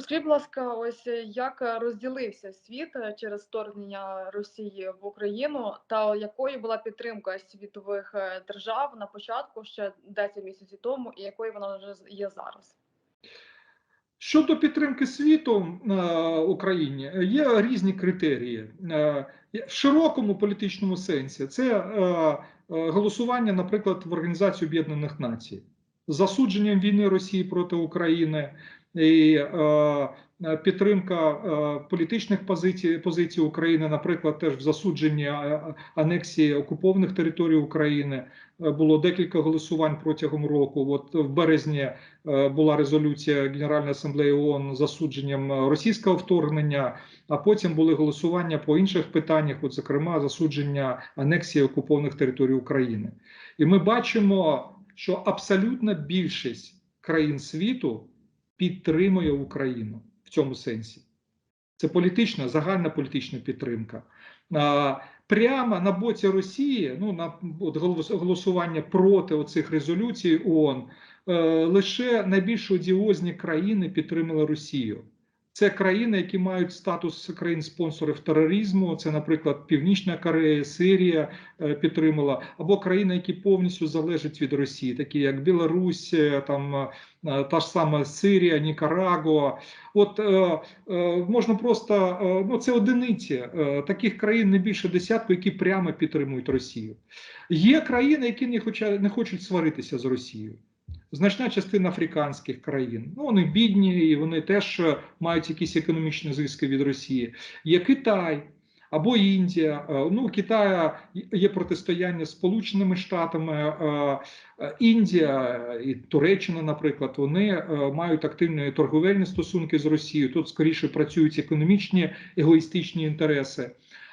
Розкажіть, будь ласка, ось е, як е, розділився світ е, через вторгнення Росії в Україну, та якою була підтримка світових держав на початку ще 10 місяців тому, і якою вона вже є зараз? Щодо підтримки світу Україні, є різні критерії. В широкому політичному сенсі це голосування, наприклад, в Організації Об'єднаних Націй, засудженням війни Росії проти України і е, е, підтримка е, політичних позицій, позицій України, наприклад, теж в засудженні анексії окупованих територій України. Було декілька голосувань протягом року. От в березні була резолюція Генеральної асамблеї ООН з засудженням російського вторгнення, а потім були голосування по інших питаннях, от зокрема засудження анексії окупованих територій України. І ми бачимо, що абсолютна більшість країн світу підтримує Україну в цьому сенсі. Це політична, загальна політична підтримка. Прямо на боці Росії, ну на от голосування проти оцих резолюцій ООН, е, лише найбільш одіозні країни підтримали Росію. Це країни, які мають статус країн-спонсорів тероризму. Це, наприклад, Північна Корея, Сирія е, підтримала, або країни, які повністю залежать від Росії, такі як Білорусь, е, там е, та ж сама Сирія, Нікарагуа. От можна просто ну це одиниці таких країн не більше десятку, які прямо підтримують Росію. Є країни, які не хочуть, не хочуть сваритися з Росією. Значна частина африканських країн. Ну вони бідні, і вони теж е, мають якісь економічні зиски від Росії. Є Китай або Індія. Е, Ну, у Китаю є протистояння з Сполученими Штатами. е, Індія і Туреччина, наприклад, вони мають активні торговельні стосунки з Росією. Тут скоріше працюють економічні егоїстичні інтереси.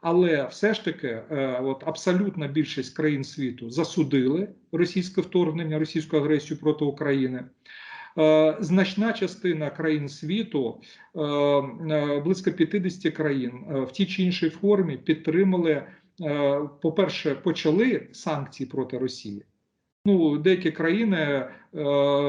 Але все ж таки, е, от абсолютна більшість країн світу засудили російське вторгнення, російську агресію проти України. Е, Значна частина країн світу, е, близько 50 країн, в тій чи іншій формі підтримали. е, По-перше, почали санкції проти Росії. Ну, деякі країни е,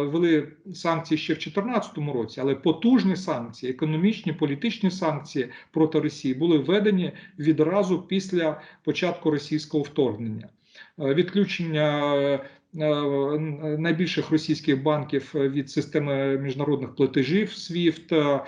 вели санкції ще в 2014 році, але потужні санкції, економічні, політичні санкції проти Росії були введені відразу після початку російського вторгнення. Е, Відключення е, найбільших російських банків від системи міжнародних платежів SWIFT, е,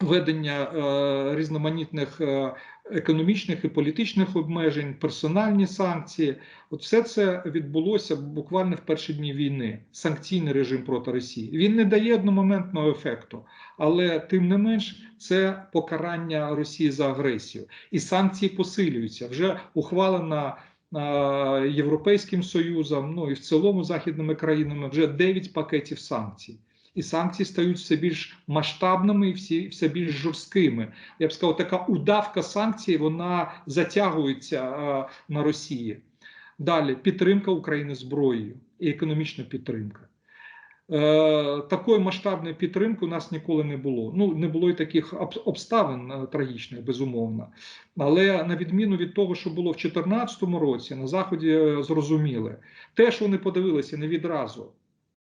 на введення е, різноманітних е, економічних і політичних обмежень, персональні санкції. От все це відбулося буквально в перші дні війни. Санкційний режим проти Росії. Він не дає одномоментного ефекту, але тим не менш це покарання Росії за агресію. І санкції посилюються. Вже ухвалена е, Європейським Союзом, ну і в цілому західними країнами вже 9 пакетів санкцій. І санкції стають все більш масштабними і всі все більш жорсткими. Я б сказав, така удавка санкцій вона затягується е, на Росії. Далі підтримка України зброєю і економічна підтримка. Е, такої масштабної підтримки у нас ніколи не було. Ну не було і таких обставин е, трагічних, безумовно. Але на відміну від того, що було в 2014 році, на заході е, зрозуміли, те, що вони подивилися не відразу.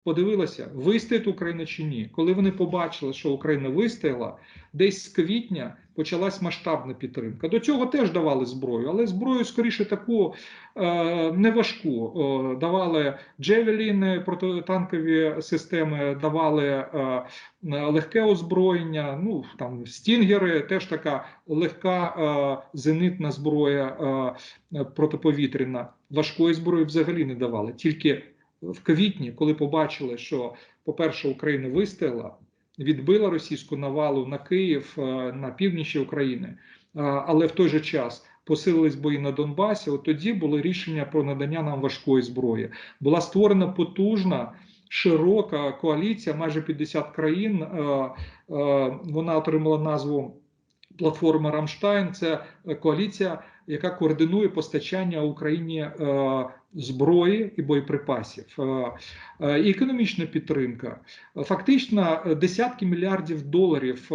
Подивилися, вистоїть Україна чи ні. Коли вони побачили, що Україна вистояла, десь з квітня почалась масштабна підтримка. До цього теж давали зброю, але зброю скоріше таку е, неважку. Е, давали джевеліни, протитанкові системи, давали е, легке озброєння. Ну там стінгери, теж така легка е, зенитна зброя е, протиповітряна. Важкої зброї взагалі не давали. Тільки в квітні, коли побачили, що, по-перше, Україна вистояла, відбила російську навалу на Київ, е, на північі України, е, але в той же час посилились бої на Донбасі. От тоді було рішення про надання нам важкої зброї. Була створена потужна. Широка коаліція, майже 50 країн. е, Вона отримала назву платформа Рамштайн. Це коаліція, яка координує постачання Україні е, зброї і боєприпасів, Е, е, і економічна підтримка. Фактично, десятки мільярдів доларів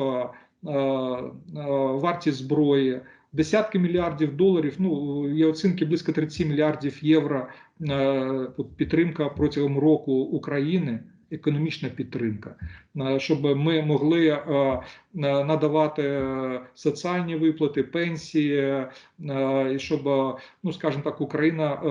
вартість зброї. Десятки мільярдів доларів, ну є оцінки близько 30 мільярдів євро підтримка протягом року України економічна підтримка, е, щоб ми могли е, надавати е, соціальні виплати, пенсії, і щоб, ну скажімо так, Україна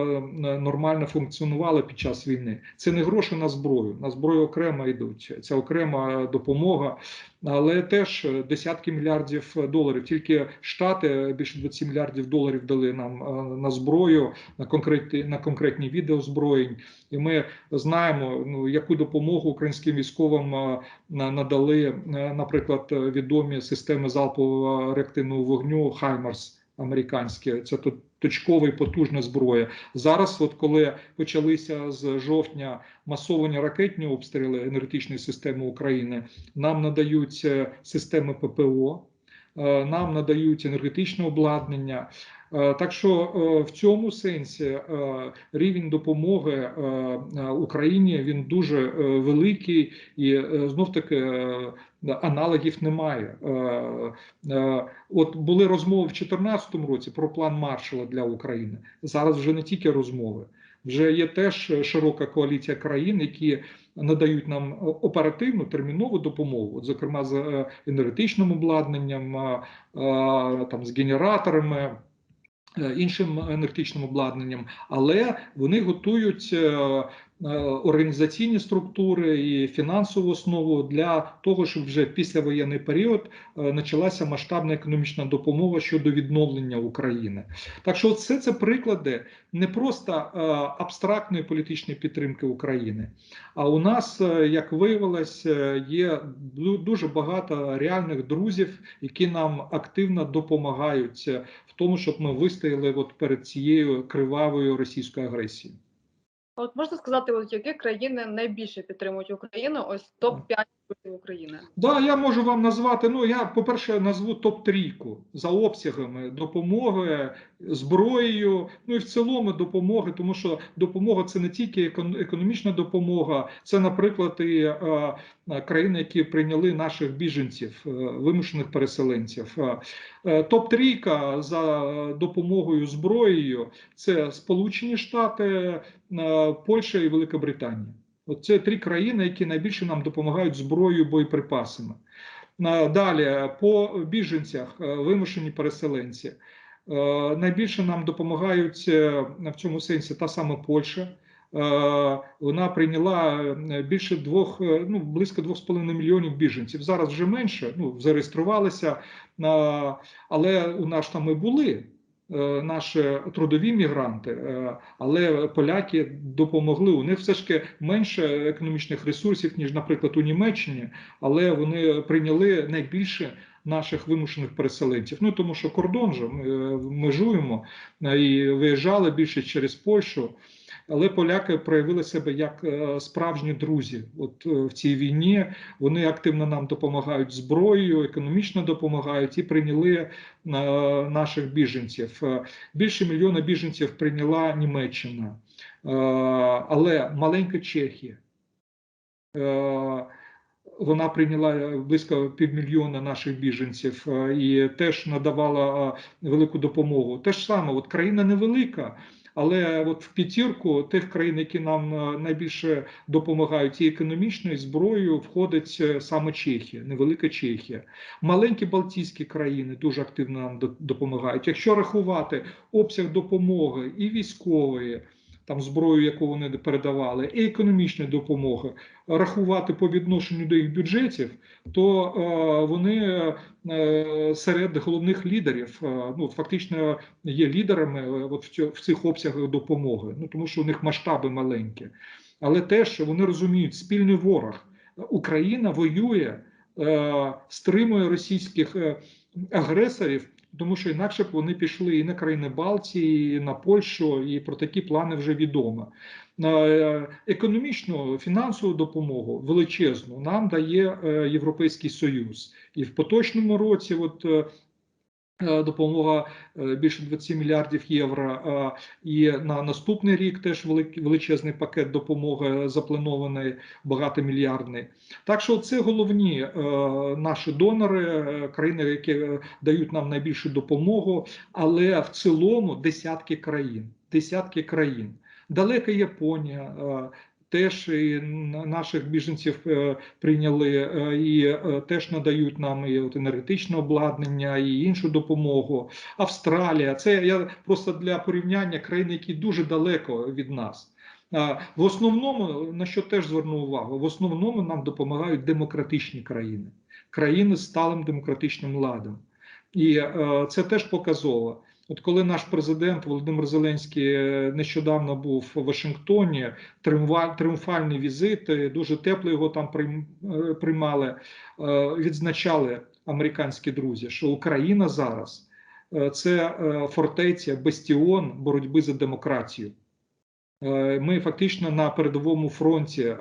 нормально функціонувала під час війни. Це не гроші на зброю. На зброю окремо йдуть. Це окрема допомога, але теж десятки мільярдів доларів. Тільки штати більше 20 мільярдів доларів дали нам на зброю, на конкретні на конкретні види озброєнь. І ми знаємо, ну яку допомогу українським військовим е, надали, е, наприклад, відомі системи залпового реактивного вогню Хаймарс американські. Це тут точкова потужна зброя. Зараз, от коли почалися з жовтня масовані ракетні обстріли енергетичної системи України, нам надають е, системи ППО, е, нам надають енергетичне обладнання. Е, Так що е, в цьому сенсі е, рівень допомоги Україні він дуже великий і знов таки аналогів немає. От були розмови в 2014 році про план Маршала для України. Зараз вже не тільки розмови, вже є теж широка коаліція країн, які надають нам оперативну термінову допомогу, зокрема з енергетичним обладнанням, там з генераторами. Е, Іншим енергетичним обладнанням, але вони готують е, організаційні структури і фінансову основу для того, щоб вже в післявоєнний період е, почалася масштабна економічна допомога щодо відновлення України. Так що, все це приклади не просто е, абстрактної політичної підтримки України, а у нас, е, як виявилось, е, є дуже багато реальних друзів, які нам активно допомагають е, в тому, щоб ми вистояли от перед цією кривавою російською агресією. От можна сказати, от які країни найбільше підтримують Україну? Ось топ 5 друзів України. Да, я можу вам назвати. Ну я по-перше, назву топ трійку за обсягами допомоги зброєю. Ну і в цілому допомоги, тому що допомога це не тільки економічна допомога, це, наприклад, і е, країни, які прийняли наших біженців, е, вимушених переселенців. Е, е, топ трійка за допомогою зброєю це Сполучені Штати, е, Польща і Велика Британія. От це три країни, які найбільше нам допомагають зброєю, боєприпасами. Далі по біженцях, е, вимушені переселенці. Е, Найбільше нам допомагають е, в цьому сенсі та сама Польща. Вона прийняла більше двох, ну близько 2,5 мільйонів біженців. Зараз вже менше. Ну зареєструвалися, але у нас там і були наші трудові мігранти, е, але поляки допомогли. У них все ж менше економічних ресурсів, ніж, наприклад, у Німеччині, але вони прийняли найбільше наших вимушених переселенців. Ну тому що кордон же ми е, межуємо е, і виїжджали більше через Польщу. Але поляки проявили себе як е, справжні друзі. От е, в цій війні вони активно нам допомагають зброєю, економічно допомагають і прийняли е, наших біженців. Більше мільйона біженців прийняла Німеччина, але маленька Чехія. Вона прийняла близько півмільйона наших біженців і теж надавала велику допомогу. Те ж саме, от країна невелика, але от в п'ятірку тих країн, які нам е, найбільше допомагають і економічною і зброєю, входить е, саме Чехія, невелика Чехія. Маленькі Балтійські країни дуже активно нам до- допомагають. Якщо рахувати обсяг допомоги і військової, там зброю, яку вони передавали, і економічної допомоги, рахувати по відношенню до їх бюджетів, то е, вони е, серед головних лідерів, е, ну фактично є лідерами е, от в, цьо- в цих обсягах допомоги, ну тому що у них масштаби маленькі, але теж вони розуміють спільний ворог. Україна воює, е, стримує російських е, агресорів. Тому що інакше б вони пішли і на країни Балтії, і на Польщу, і про такі плани вже відомо. Е, Економічну фінансову допомогу величезну нам дає е, Європейський Союз, і в поточному році, от е, допомога е, більше 20 мільярдів євро, е, і на наступний рік теж величезний пакет допомоги запланований багатомільярдний. Так що це головні е, наші донори, е, країни, які е, дають нам найбільшу допомогу, але в цілому десятки країн. Десятки країн. Далека Японія, е, теж і наших біженців е, прийняли е, і е, теж надають нам і от енергетичне обладнання, і іншу допомогу. Австралія, це я просто для порівняння країни, які дуже далеко від нас. В основному, на що теж зверну увагу, в основному нам допомагають демократичні країни, країни з сталим демократичним ладом. І це теж показово. От коли наш президент Володимир Зеленський е, нещодавно був в Вашингтоні, триумфальний візит, е, дуже тепло його там е, приймали, відзначали американські друзі, що Україна зараз це фортеця, бастіон боротьби за демократію. Е, Ми фактично на передовому фронті е,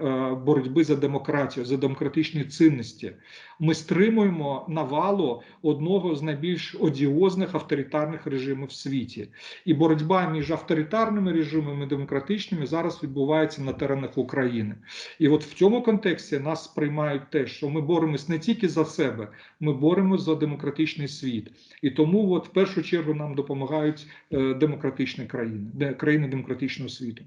боротьби за демократію, за демократичні цінності. Ми стримуємо навалу одного з найбільш одіозних авторитарних режимів в світі. І боротьба між авторитарними режимами і демократичними зараз відбувається на теренах України. І от в цьому контексті нас сприймають те, що ми боремось не тільки за себе, ми боремось за демократичний світ. І тому, от в першу чергу, нам допомагають е, демократичні країни, країни демократичного світу.